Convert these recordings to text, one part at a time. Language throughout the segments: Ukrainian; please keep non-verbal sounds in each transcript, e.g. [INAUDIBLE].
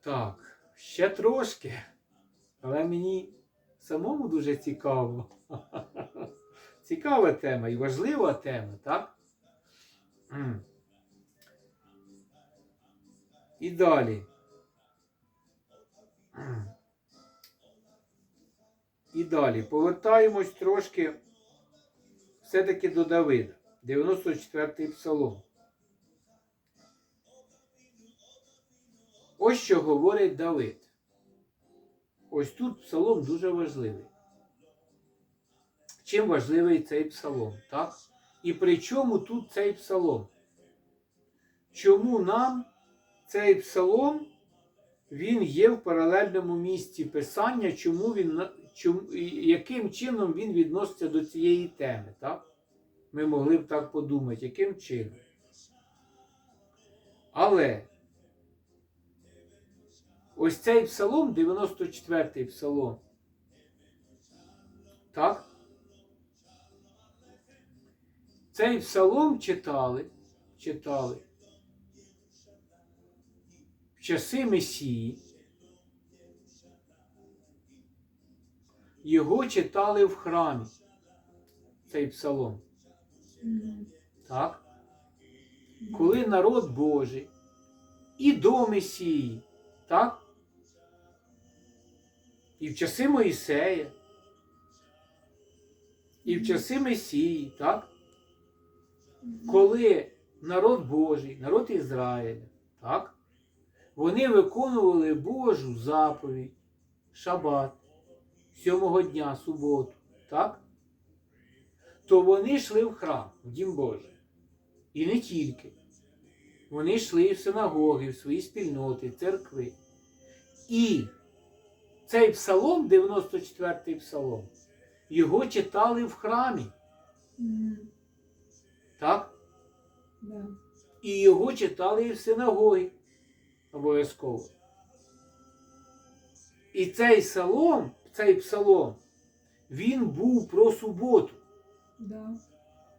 Так, ще трошки. Але мені самому дуже цікаво. [LAUGHS] Цікава тема і важлива тема, так? І далі. І далі. Повертаємось трошки все-таки до Давида. 94-й псалом. Ось що говорить Давид. Ось тут псалом дуже важливий. Чим важливий цей псалом, так? І при чому тут цей псалом? Чому нам цей псалом він є в паралельному місці писання, чому він, чому, яким чином він відноситься до цієї теми, так? Ми могли б так подумати, яким чином. Але ось цей псалом, 94-й псалом, так? Цей псалом читали, читали в часи Месії. Його читали в храмі, цей псалом. Так? Коли народ Божий і до Месії, так? І в часи Моїсея, і в часи Месії, так? Коли народ Божий, народ Ізраїля, так? Вони виконували Божу заповідь, шабат, сьомого дня, суботу, так? То вони йшли в храм, в Дім Божий. І не тільки. Вони йшли в синагоги, в свої спільноти, церкви. І цей псалом, 94-й псалом, його читали в храмі. Так? І його читали і в синагогі. Обов'язково. І цей псалом, цей псалом, він був про суботу.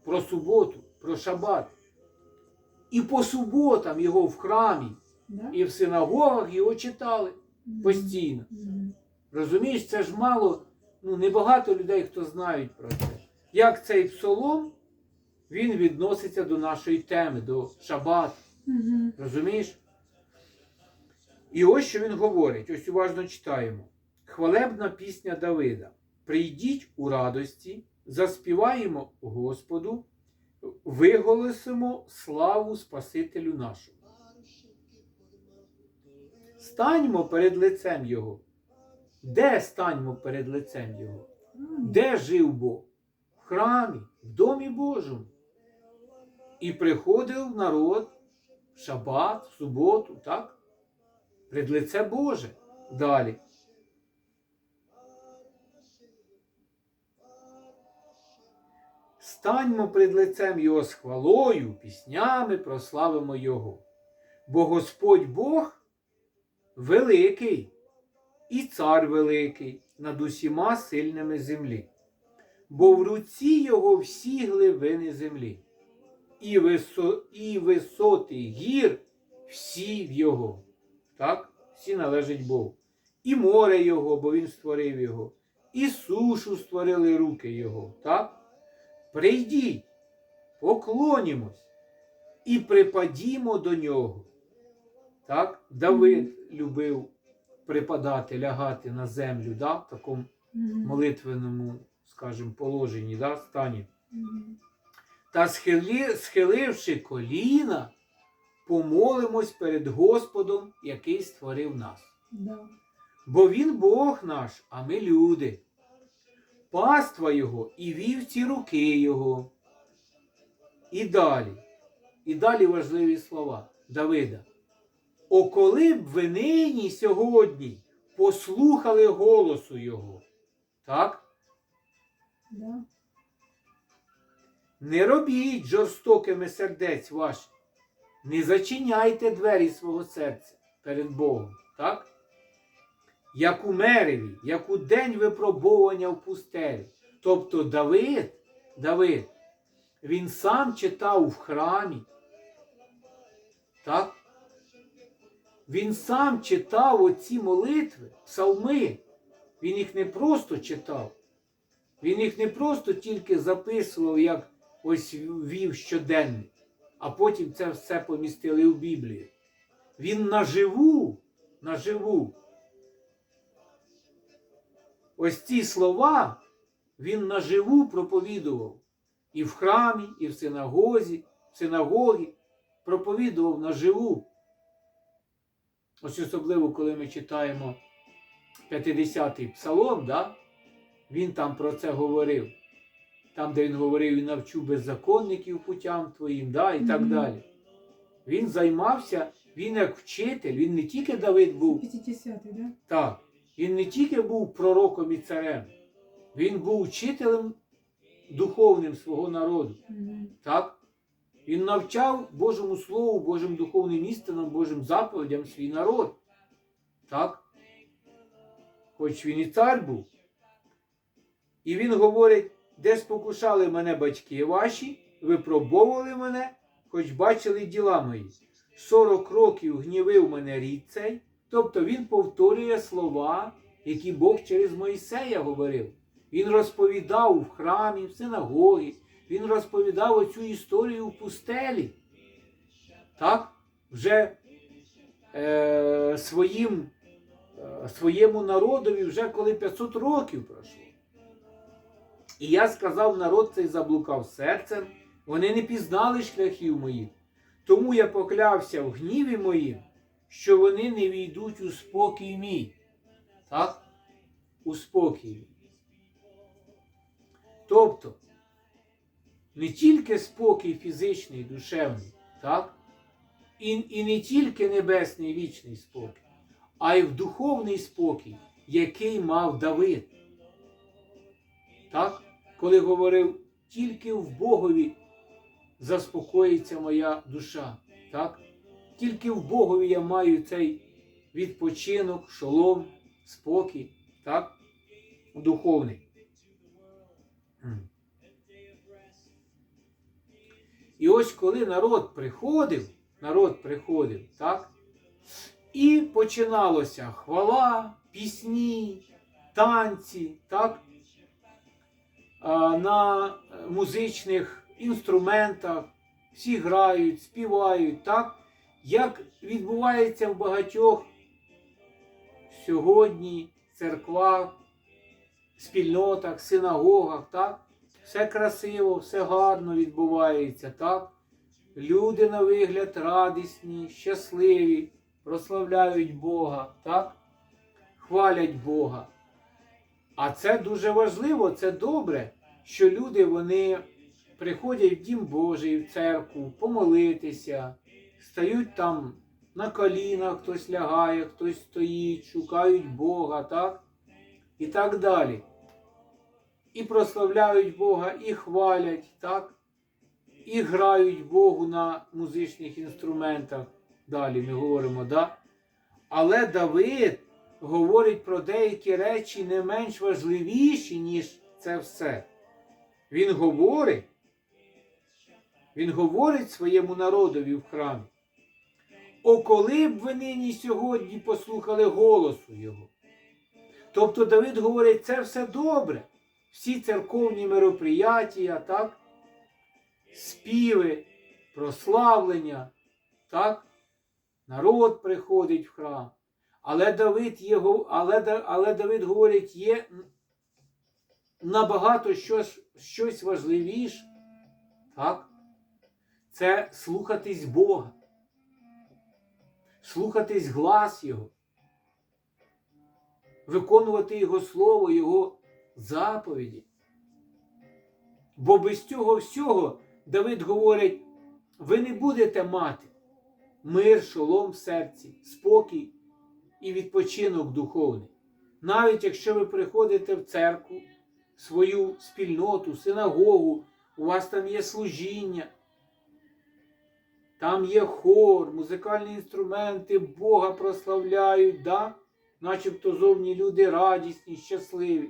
Про суботу, про шабат. І по суботам його в храмі і в синагогах його читали постійно. Розумієш, це ж мало, ну небагато людей, хто знають про це. Як цей псалом, він відноситься до нашої теми, до шабату. Мгм. Розумієш? І ось що він говорить, ось уважно читаємо. Хвалебна пісня Давида. Прийдіть у радості, заспіваємо Господу, виголосимо славу Спасителю нашому. Станьмо перед лицем Його. Де станьмо перед лицем Його? Де жив Бог? В храмі, в домі Божому. І приходив народ в шабат, в суботу, так? Пред лице Боже. Далі. Станьмо пред лицем Його з хвалою, піснями прославимо Його. Бо Господь Бог великий і цар великий над усіма сильними землі. Бо в руці Його всі глибини землі і, висо, і висоти гір всі в Його. Так? Всі належать Богу. І море Його, бо Він створив його, і сушу створили руки Його. Так? Прийдіть, поклонімось і припадімо до нього. Так? Давид любив припадати, лягати на землю, да? в такому Мгм. молитвеному, скажімо, положенні, да? стані. Та схили, схиливши коліна, помолимось перед Господом, який створив нас. Да. Бо Він Бог наш, а ми люди. Паства Його і вівці руки Його. І далі. І далі важливі слова Давида. О, коли б ви нині сьогодні послухали голосу Його. Так? Да. Не робіть жорстокими сердець ваших. Не зачиняйте двері свого серця перед Богом, так? Як у мереві, як у день випробовування в пустелі. Тобто Давид, Давид, він сам читав в храмі. Так? Він сам читав оці молитви, псалми. Він їх не просто читав. Він їх не просто тільки записував, як ось вів щоденник, а потім це все помістили в Біблію. Він наживу, наживу. Ось ці слова він наживу проповідував і в храмі, і в синагозі, в синагогі проповідував наживу. Ось особливо, коли ми читаємо 50-й псалом, да? він там про це говорив. Там, де він говорив і навчу беззаконників путям твоїм, да? і так Мгм. далі. Він займався, він як вчитель, він не тільки Давид був 50-й, да? так, він не тільки був пророком і царем, він був вчителем духовним свого народу. Мгм. Так? Він навчав Божому Слову, Божим духовним істинам, Божим заповідям свій народ. Так? Хоч він і цар був. І він говорить, де спокушали мене батьки ваші, випробовували мене, хоч бачили діла мої. Сорок років гнівив мене рід цей. Тобто він повторює слова, які Бог через Моїсея говорив. Він розповідав в храмі, в синагогі, він розповідав оцю історію в пустелі. Так? Вже е, своїм, е, своєму народові вже коли 500 років пройшло. І я сказав, народ цей заблукав серцем, вони не пізнали шляхів моїх. Тому я поклявся в гніві моїм, що вони не війдуть у спокій мій. Так? У спокій. Тобто, не тільки спокій фізичний, душевний, так? І, і не тільки небесний вічний спокій, а й в духовний спокій, який мав Давид. Так? Коли говорив, тільки в Богові заспокоїться моя душа. Так? Тільки в Богові я маю цей відпочинок, шолом, спокій, так? духовний. І ось коли народ приходив, народ приходив, так? І починалося хвала, пісні, танці, так? На е, музичних інструментах всі грають, співають, так? Як відбувається в багатьох сьогодні церквах, спільнотах, синагогах, так? Все красиво, все гарно відбувається, так? Люди на вигляд радісні, щасливі, прославляють Бога, так? Хвалять Бога. А це дуже важливо, це добре, що люди вони приходять в Дім Божий, в церкву, помолитися, стають там на колінах, хтось лягає, хтось стоїть, шукають Бога, так? І так далі. І прославляють Бога, і хвалять, так? І грають Богу на музичних інструментах. Далі ми говоримо, да? Але Давид говорить про деякі речі не менш важливіші, ніж це все. Він говорить, він говорить своєму народові в храмі. О, коли б ви нині сьогодні послухали голосу Його. Тобто Давид говорить, це все добре. Всі церковні мероприятия, так? співи, прославлення, так? народ приходить в храм. Але Давид, є, але, але Давид говорить, є набагато щось, щось важливіше. Так? Це слухатись Бога, слухатись глас Його, виконувати Його Слово, Його заповіді. Бо без цього всього Давид говорить, ви не будете мати мир, шолом в серці, спокій і відпочинок духовний. Навіть якщо ви приходите в церкву, свою спільноту, синагогу, у вас там є служіння, там є хор, музикальні інструменти, Бога прославляють, да? начебто зовні люди радісні, щасливі.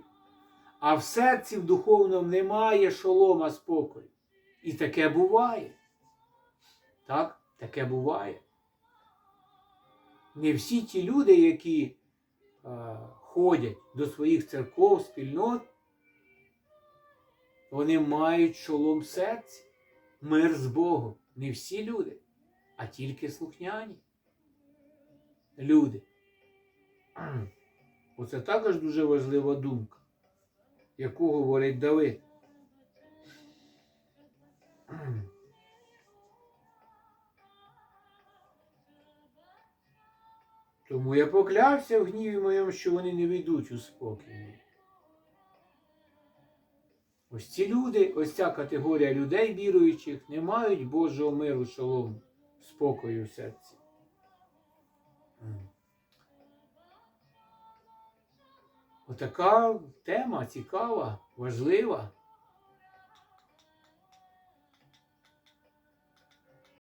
А в серці в духовному немає шолома спокою. І таке буває. Так, таке буває. Не всі ті люди, які е, ходять до своїх церков, спільнот, вони мають шолом в серці, мир з Богом. Не всі люди, а тільки слухняні люди. Оце також дуже важлива думка, яку говорить Давид. Тому я поклявся в гніві моєму, що вони не війдуть у спокій. Ось ці люди, ось ця категорія людей віруючих, не мають Божого миру, шолому, спокою в серці. Отака тема цікава, важлива.